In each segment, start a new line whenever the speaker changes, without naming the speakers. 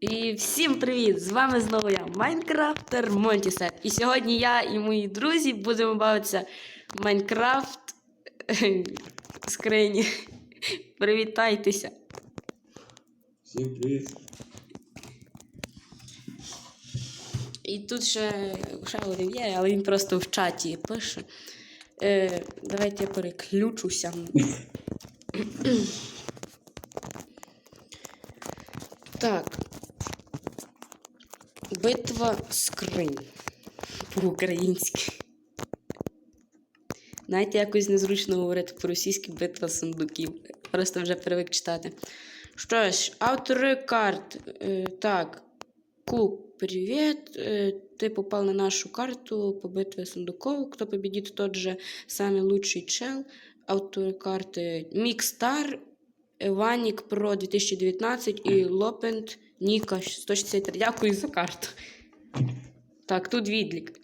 І всім привіт! З вами знову я, Майнкрафтер Монтісет. І сьогодні я і мої друзі будемо бавитися в Майнкрафт скрині. Привітайтеся!
Всім привіт.
І тут ще, ще один є, але він просто в чаті пише. Е, давайте я переключуся. Так Битва скринь. По-українськи. Знаєте, якось незручно говорити по-російськи битва сундуків. Просто вже привик читати. Що ж, автори карт. Е, так. Куб, привет. Э, Ты попал на нашу карту по битве сундуков. Кто победит, тот же самый лучший чел. Авторы карты Микстар, Ванік Про 2019 і Лопент Ніка 163. Дякую за карту. Так, тут відлік.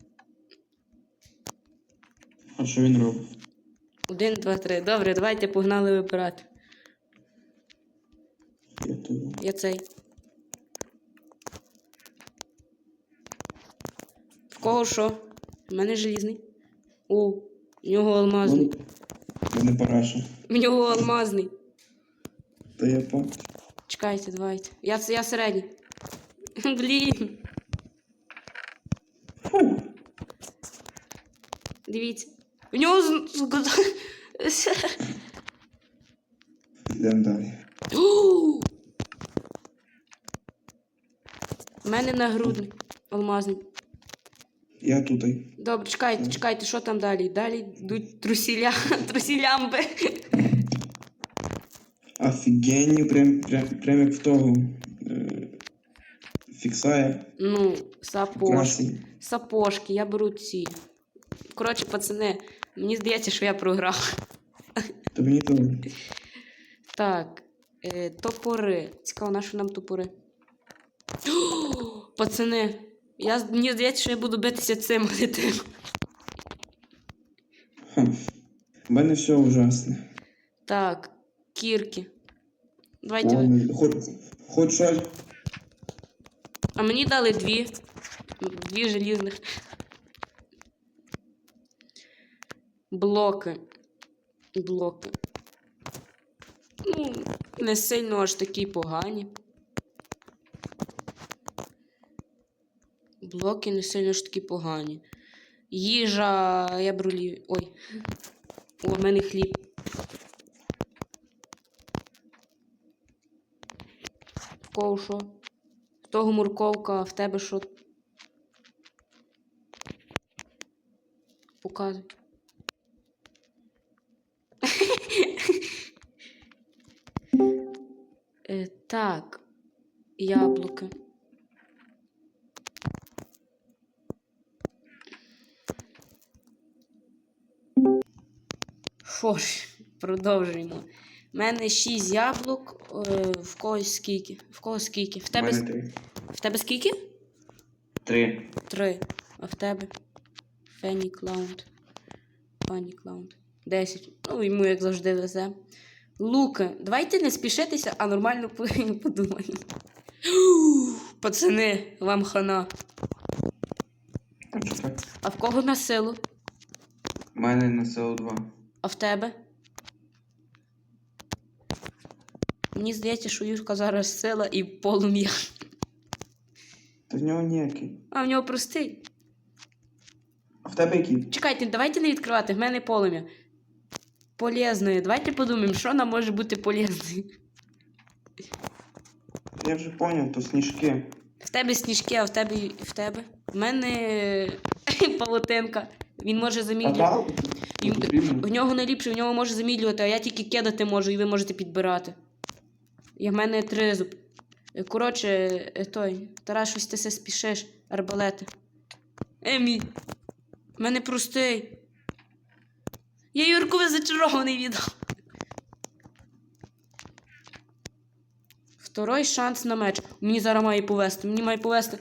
А що він робить?
Один, два, три. Добре, давайте погнали вибирати.
Я.
Я цей. В кого що? У мене желізний. О, в нього алмазний.
Мене параша.
В нього алмазний.
Та я по.
Чекайте, давайте. Я, я середній. Блін.
Фу.
Дивіться. В нього з... з...
Йдемо далі.
У мене нагрудний. Алмазний.
Я тут.
Добре, чекайте, чекайте, що там далі? Далі йдуть трусіля, трусілямби.
Офігенні, прям, прям, прям як в того. Е, фіксає.
Ну, сапожки.
Красий.
Сапожки, я беру ці. Коротше, пацани, мені здається, що я програв.
То мені то.
Так, е, топори. Цікаво, на що нам топори? О, пацани, я, мені здається, що я буду битися цим а не тим.
Ха. В мене все ужасне.
Так, кірки. Давайте. ви-.
Хоч, хоч щось.
А мені дали дві. Дві желізних. Блоки. Блоки. Ну, не сильно аж такі погані. Блоки не сильно ж такі погані. Їжа. Я беру лі... Ой. О, в мене хліб. Кого що? В того морковка, а в тебе що? Показуй. Е, так. Яблуки. Що ж, продовжуємо. У мене 6 яблук. Е, в когось скільки? В кого скільки? В тебе,
мене три.
в тебе скільки?
Три.
Три. А в тебе? Фенні Клаунд. Фанні Клаунд. Десять. Ну, йому, як завжди, везе. Луки. Давайте не спішитися, а нормально подумаємо. Пацани, вам хана. А в кого на силу?
У мене на СО2.
А в тебе? Мені здається, що Юрка зараз сила і полум'я.
Та в нього ніякий.
А в нього простий.
А в тебе який?
Чекайте, давайте не відкривати, в мене полум'я. Полезною. Давайте подумаємо, що нам може бути полезною.
Я вже поняв, то сніжки.
В тебе сніжки, а в тебе в тебе. В мене павутинка. Він може замідлювати. Він- В нього найліпше, в нього може замідлювати, а я тільки кидати можу, і ви можете підбирати. І в мене тризуб. Е, Коротше, е, той, Тарас, щось ти все спішиш, арбалети. Емі. В мене простий. Я Юркове зачарований віддав. Второй шанс на меч. Мені зараз має повести. Мені має повести.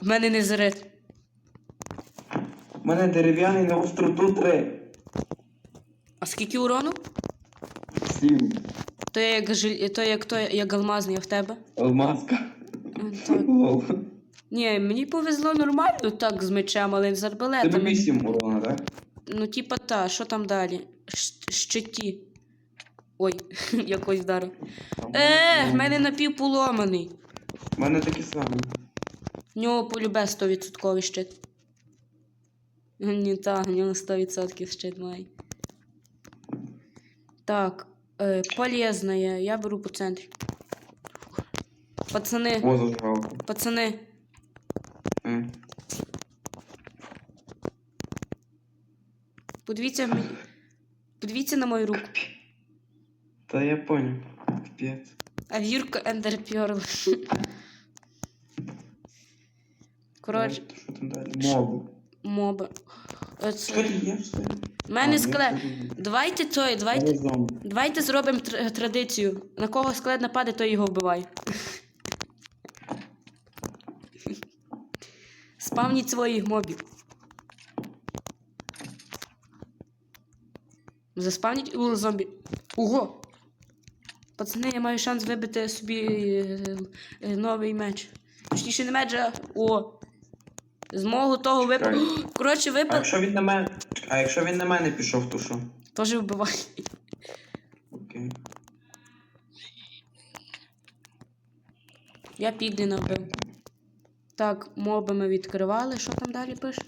В мене не зарит.
У мене дерев'яний на остроту три.
А скільки урону?
Сім.
То як, жиль... то як, то як алмазний а в тебе?
Алмазка.
Так.
Лол.
Ні, мені повезло нормально так з мечем, але з
Тебе
арбалетами.
8 урона, так?
Ну, типа та, що там далі? Щ- Щиті. Ой, якось вдарив. Е, в мене напівполоманий.
У мене такі самі.
В нього полюбе 100% щит. Ні, так, в нього 100% щит має. Так, е, полезне, я беру по центрі. Пацани,
О, зажигалка.
пацани,
Е.
подивіться мені. Подивіться на мою руку.
Та я понял. Капець.
А вірка Pearl. Коротше,
Що там далі? Моби.
моби. Оце.
Скажи, я все.
У мене
я все
Давайте той, давайте. Давайте зробимо тр- традицію. На кого склад нападе, той його вбиває. Спавніть своїх мобів. Заспавніть у зомбі. Ого! Пацани, я маю шанс вибити собі е, е, новий меч. Точніше, не меч, а. О! З мого того випав.
Чекай.
Коротше,
А
випав.
якщо він на мене. А якщо він на мене пішов, то що?
Теж вбиває.
Окей.
Я підліна вбив. Так, моби ми відкривали. Що там далі пише?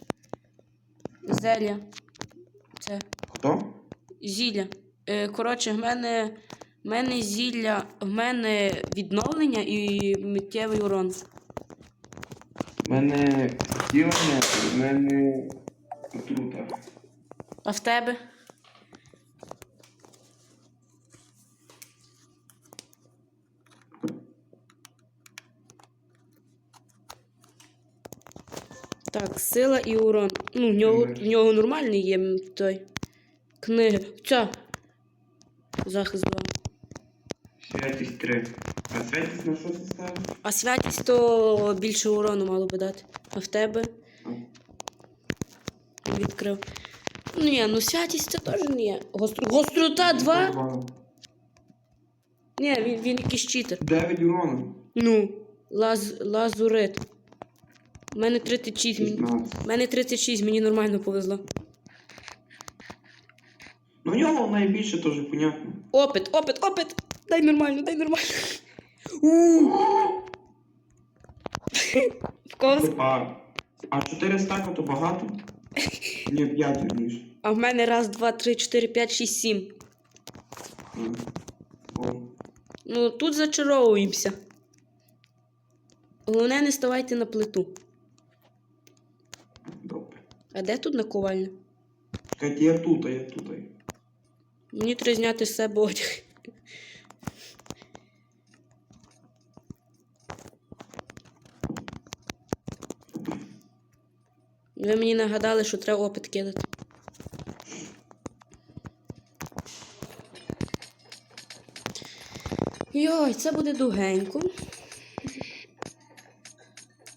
Зелля. Це
Хто?
зілля. Е, коротше, в мене, в мене зілля, в мене відновлення і миттєвий урон.
У мене втілення, у мене отрута.
А в тебе? Так, сила і урон. Ну, в нього, в нього нормальний є той. Книги. Ця. Захист 2.
Святість 3. А святість на що це?
А святість то більше урону мало би дати. А в тебе відкрив. Ну ні, ну святість це теж не є. Гостр... Гострота 2? Ні, він, він якийсь читер.
9 урона.
Ну, лаз, лазурит. У мене 36, мені,
16.
у мене 36, мені нормально повезло.
Ну в нього найбільше теж понятно.
Опит, опит, опит! Дай нормально, дай нормально. У. В кого?
А, а 4 стака то багато? Ні, 5 вірніше.
А в мене раз, два, три, чотири, п'ять, шість, сім.
О.
Ну, тут зачаровуємося. Головне, не ставайте на плиту.
Добре.
А де тут наковальня?
Чекайте, я тут, а я тут.
Мені треба зняти з себе одяг. Ви мені нагадали, що треба опит кидати. Йой, це буде довгенько.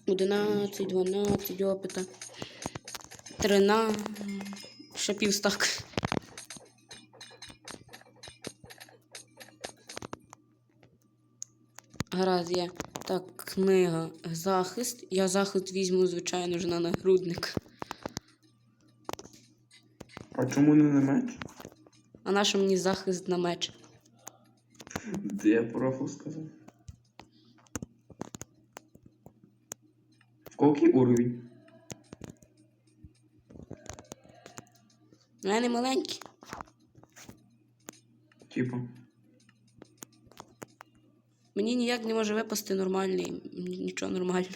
11, 12 опита. 13. Ще півстак. Гаразд є. Книга. Захист. Я захист візьму, звичайно ж, на нагрудник.
А чому не на меч?
А на що мені захист на меч?
Де я профу сказав. В який уровень?
У мене маленький.
Типа.
Мені ніяк не може випасти нормальний. Нічого нормального.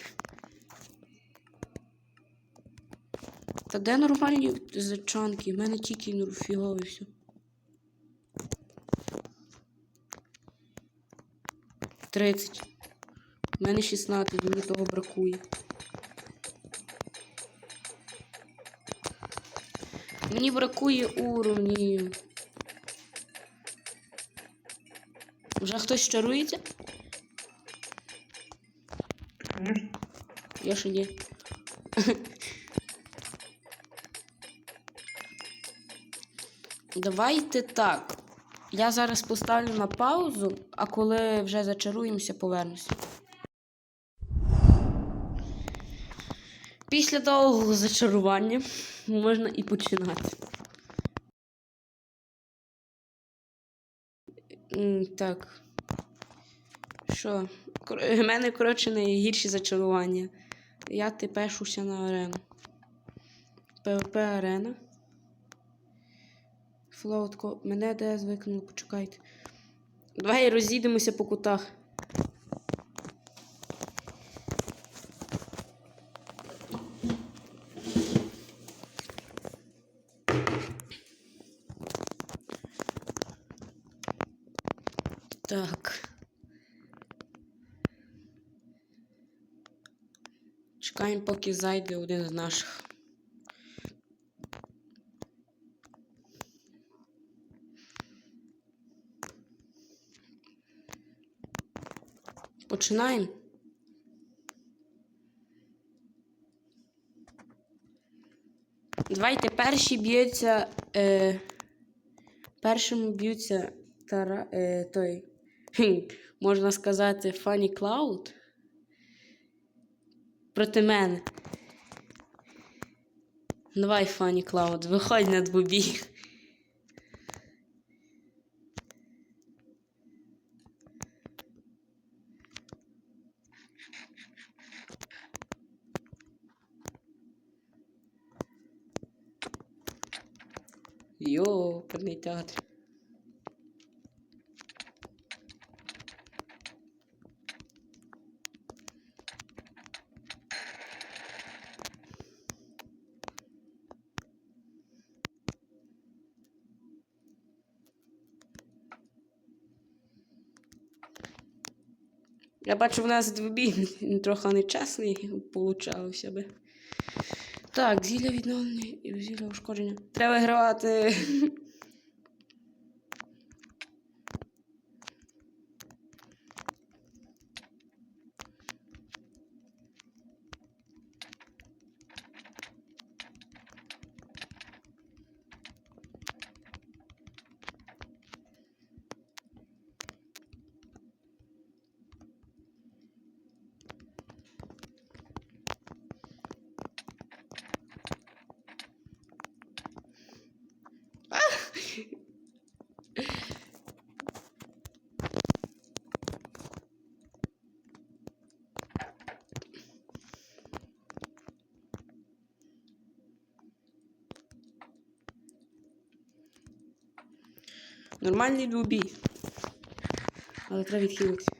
Та де нормальні зачанки? У мене тільки фігове все. Тридцять. У мене 16, мені того бракує. Мені бракує уровнів. Вже хтось чарується? Я ще ні. Давайте так. Я зараз поставлю на паузу, а коли вже зачаруємося, повернуся. Після довгого зачарування можна і починати. Так. Що? В мене, коротше, найгірші зачарування. Я тепешуся на арену. ПВП арена. Флоутко. Мене де звикнуло, почекайте. Давай розійдемося по кутах. Так. Чекаємо, поки зайде один з наших. Починаємо. Давайте перші б'ються. Е, першим б'ються тара, е, той. хм, Можна сказати, Funny Cloud. Проти мене. Давай, Funny Cloud, виходь на двобій. Йо, перний театр. Я бачу, в нас двобій трохи нечесний получався би. Так, зілля відновлення і зілля ушкодження. Треба гравати. Нормальний двобій. Але треба відхилитися.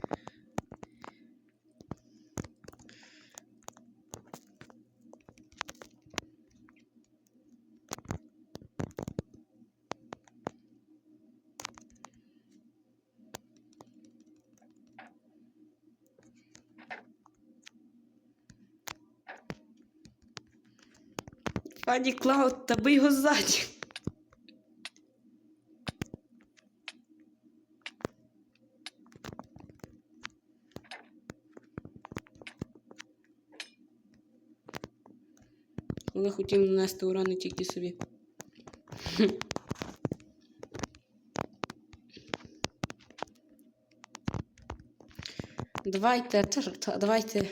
Фані Клауд, та бий його ззаді. Коли хотіли нанести урани тільки собі. Давайте, давайте.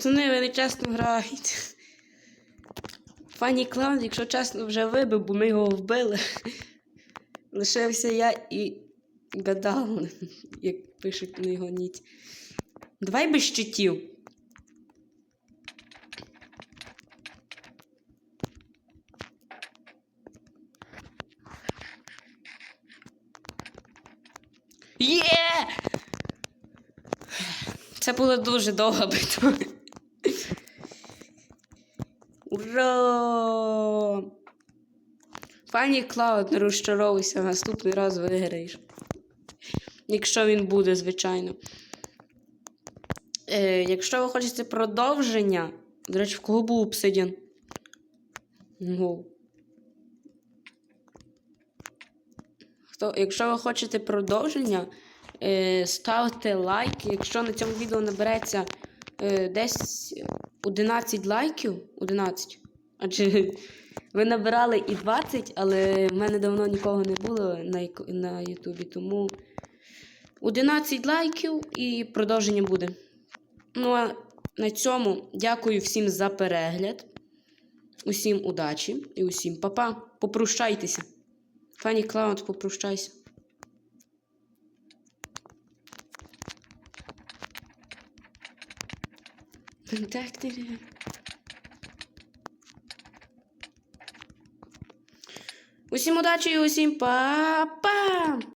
Пацани, ви не чесно граєте. Фані Клауд, якщо чесно, вже вибив, бо ми його вбили. Лишився я і гадал, як пишуть на його ніч. Давай без щитів. Є! Це була дуже довга битва. Пані Клауд, розчаровуйся, наступний раз виграєш. Якщо він буде, звичайно. Е, якщо ви хочете продовження. До речі, в кого був обсидіан? Ну. Хто, якщо ви хочете продовження, е, ставте лайк. Якщо на цьому відео набереться е, десь 11 лайків. 11. Адже ви набирали і 20, але в мене давно нікого не було на, Ютубі, тому 11 лайків і продовження буде. Ну а на цьому дякую всім за перегляд. Усім удачі і усім па-па. Попрощайтеся. Фані Клауд, попрощайся. Так. Усім удачі і усім па-па!